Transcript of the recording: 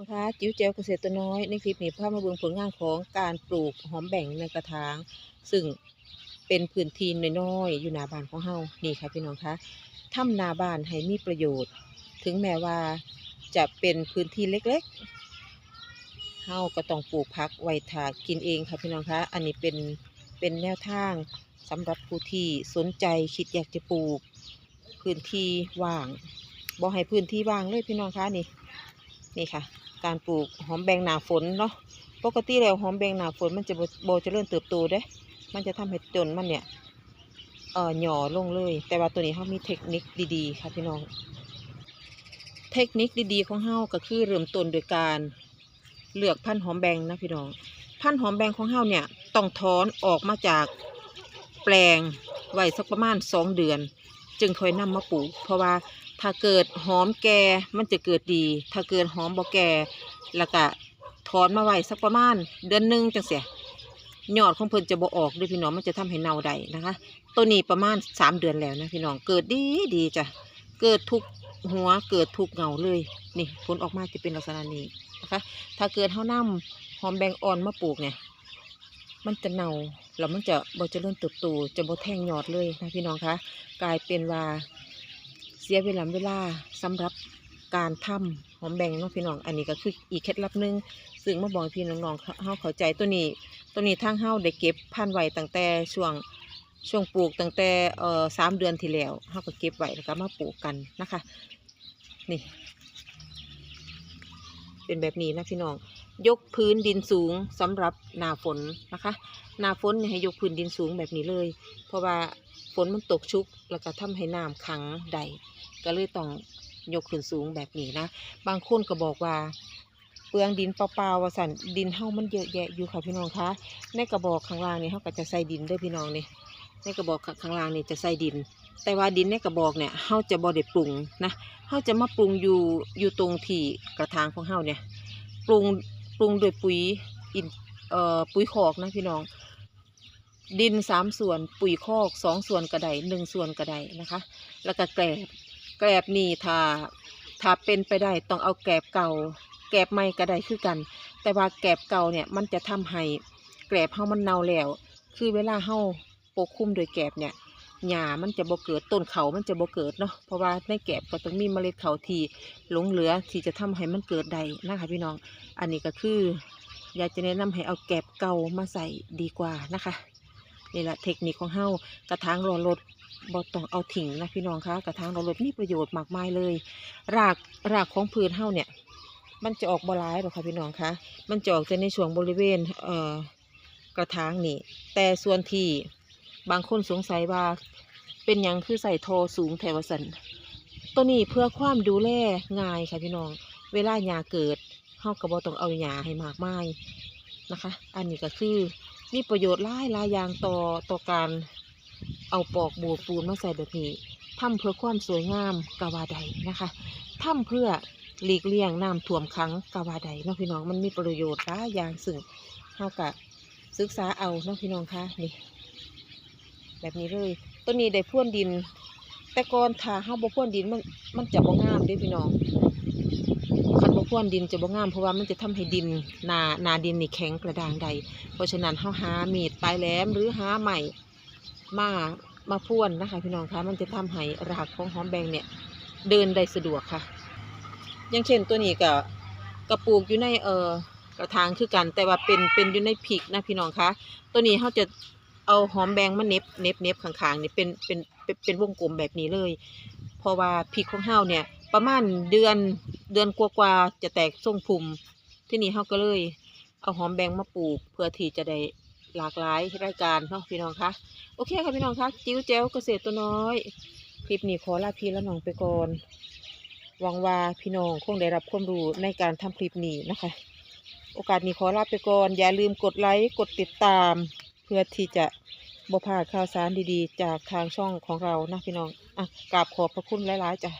นะคะจิ๋วเจวเกษตรน้อยในคลิปนี้พามาเบิ่งผลงานของการปลูกหอมแบ่งในกระถาง ซึ่งเป็นพื้นที่น้อยๆอยู่หน้าบ้านของเฮานี่ค่ะพี่น้องคะทำหนาบ้านให้มีประโยชน์ ถึงแม้ว่าจะเป็นพื้นที่เล็กๆเฮาก็ต้องปลูกผักไว้ถากินเองค่ะพี่น้องคะอันนี้เป็นเป็นแนวทางสำหรับผู้ที่สนใจคิดอยากจะปลูก พื้นที่ว่างบ่ให้พื้นที่ว่างเลยพี่น้องคะนี่นี่ค่ะ การปลูกหอมแบงหนาฝนเนาะปกติแล้วหอมแบงหนาฝนมันจะโบจะเริ่มเติบโตเด้มันจะทำให้ต้นมันเนี่ยเอ่อหย่อลงเลย แต่ว่าตัวนี้เขามีเทคนิคดีๆ ค่ะพี่น้อง เทคนิคดีๆของเฮาก็คือเริ่มต้นโดยการเลือกพันธุ์หอมแบงนะพี่น้องพันธุ์หอมแบงของเฮาเนี่ยต้องถอนออกมาจากแปลงไว้สักประมาณสองเดือน จึงค่อยนำมาปลูก เพราะว่าถ้าเกิดหอมแก่มันจะเกิดดี ถ้าเกิดหอมบ่แก่แล้วก็ถอนมาไว้สักประมาณเดือนหนึ่งจังเสียยอดของเพิ่นจะบ่ออกด้วยพี่น้องมันจะทำให้เน่าได้นะคะ ตัวนี้ประมาณสามเดือนแล้วนะพี่น้องเกิดดีดีจ้ะเกิดทุกหัวเกิดทุกเงาเลยนี่ผลออกมาจะเป็นลักษณะนี้นะคะ ถ้าเกิดเฮานํหอมแบงอ่อนมาปลูกเนี่ย มันจะเน่าแล้วมันจะบ่เจริญเติบโตจะบ่แทงยอดเลยนะพี่น้องคะกลายเป็นว่าเสียเวลาเวลาสำหรับการทำหอมแบงเนาะพี่น้องอันนี้ก็คืออีกเคล็ดลับหนึงซึ่งมาบอกพี่น้องๆเฮาเข้าใจตัวนี้ ตัวนี้ทางเฮาได้เก็บพันไว้ตั้งแต่ช่วงช่วงปลูกตั้งแต่เอ่อสามเดือนที่แล้วเฮาก็เก็บไว้แล้วก็มาปลูกกันนะคะ นี่ เป็นแบบนี้นะพี่น้อง ยกพื้นดินสูงสำหรับหนาฝนนะคะ หนาฝนเนี่ยให้ยกพื้นดินสูงแบบนี้เลย เพราะว่าฝนมันตกชุกแล้วก็ทำให้น้ำขังใดก็เลยต้องยกขึ้นสูงแบบนี้นะ บางคนก็บอกว่า เปลืองดินเปล่าๆว่าสันดินเฮามันเยอะแยะอยู่ค่ะพี่น้องคะในกระบอกข้างล่างนี่เฮาก็จะใส่ดินเด้วยพี่น้องนี่ ในกระบอกข้างล่างนี่จะใส่ดิน แต่ว่าดินในกระบอกเนี่ยเฮาจะบ่ได้ปรุงนะเฮาจะมาปรุงอยู่อยู่ตรงที่กระถางของเฮาเนี่ยปรุงปรุงด้วยปุ๋ยอินเอ่อปุ๋ยคอกนะพี่น้อง ดินสามส่วนปุ๋ยคอกสองส่วนกระไดหนึ่งส่วนกระไดนะคะ แล้วก็แกลบแกลบนี่ถ้าถ้าเป็นไปได้ต้องเอาแกลบเก่า แกลบใหม่กระไดคือกัน แต่ว่าแกลบเก่าเนี่ยมันจะทำให้แกลบเฮามันเน่าแล้ว คือเวลาเฮา ปกคลุมโดยแกบเนี่ยหญ้ามันจะบ่เกิดต้นเขามันจะบ่เกิดเนาะเพราะว่าในแกบก็ต้องมีเมล็ดเขาที่หลงเหลือที่จะทำให้มันเกิดได้นะคะพี่น้อง อันนี้ก็คือ อยากจะแนะนำให้เอาแกบเก่ามาใส่ดีกว่านะคะนี่แหละเทคนิคของเฮากระถางรอรถบ่ต้องเอาถิ่งนะพี่น้องคะกระถางรอรถมีประโยชน์มากมายเลย รากรากของพืชเฮาเนี่ย มันจะออกบ่หลายหรอกค่ะพี่น้องคะมันจะออกแต่ในช่วงบริเวณเอ่อกระถางนี่แต่ส่วนที่ บางคนสงสัยว่า เป็นยังคือใส่ทอสูงแถวสันตัวนี้เพื่อความดูแลง่ายค่ะพี่น้อง เวลาหญ้าเกิดเฮาก็บ่ต้องเอาหญ้าให้มากมายนะคะ อันนี้ก็คือมีประโยชน์หลายหลายอย่างต่อต่อการเอาปอกบัวปูนมาใส่แบบนี้ทำเพื่อความสวยงามกาวาใดนะคะทำเพื่อหลีกเลี่ยงน้ำท่วมขังกาวาใดเนาะพี่น้องมันมีประโยชน์หลายอย่างซึ่งเฮากะศึกษาเอาเนาะพี่น้องคะนี่ แบบนี้เลยต้นนี้ได้พ่วนดิน แต่ก่อนถ้าเฮาบ่พ่วนดินมันมันจะบ่งามด้วยพี่น้องคันบ่พ่วนดินจะบ่งามเพราะว่ามันจะทำให้ดินหนาหนาดินนี่แข็งกระด้างใด เพราะฉะนั้นเฮาหามีดปลายแหลมหรือหาใหม่มามาพ่วนนะคะพี่น้องคะมันจะทำให้รากของหอมแบงเนี่ยเดินได้สะดวกค่ะ อย่างเช่นตัวนี้ก็กระปลูกอยู่ในเออกระถางคือกันแต่ว่าเป็นเป็นอยู่ในพริกนะพี่น้องคะตัวนี้เขาจะ เอาหอมแบงมาเน็บเน็บเน็บข้างๆนี่เป็นเป็นเป็นเป็นวงกลมแบบนี้เลย เพราะว่าพริกของเฮาเนี่ย ประมาณเดือนเดือนกว่าๆจะแตกทรงพุ่มที่นี่เฮาก็เลย เอาหอมแบงมาปลูก เพื่อที่จะได้หลากหลายรายการเนาะพี่น้องคะโอเคค่ะพี่น้องคะจิ้วแจ้วเกษตรตัวน้อย คลิปนี้ขอลาพี่และน้องไปก่อนหวังว่าพี่น้องคงได้รับความรู้ในการทำคลิปนี้นะคะ โอกาสนี้ขอลาไปก่อน อย่าลืมกดไลค์กดติดตาม เพื่อที่จะบ่พลาดข่าวสารดีๆ จากทางช่องของเรานะพี่น้องอะกราบขอบพระคุณหลายๆจ้ะ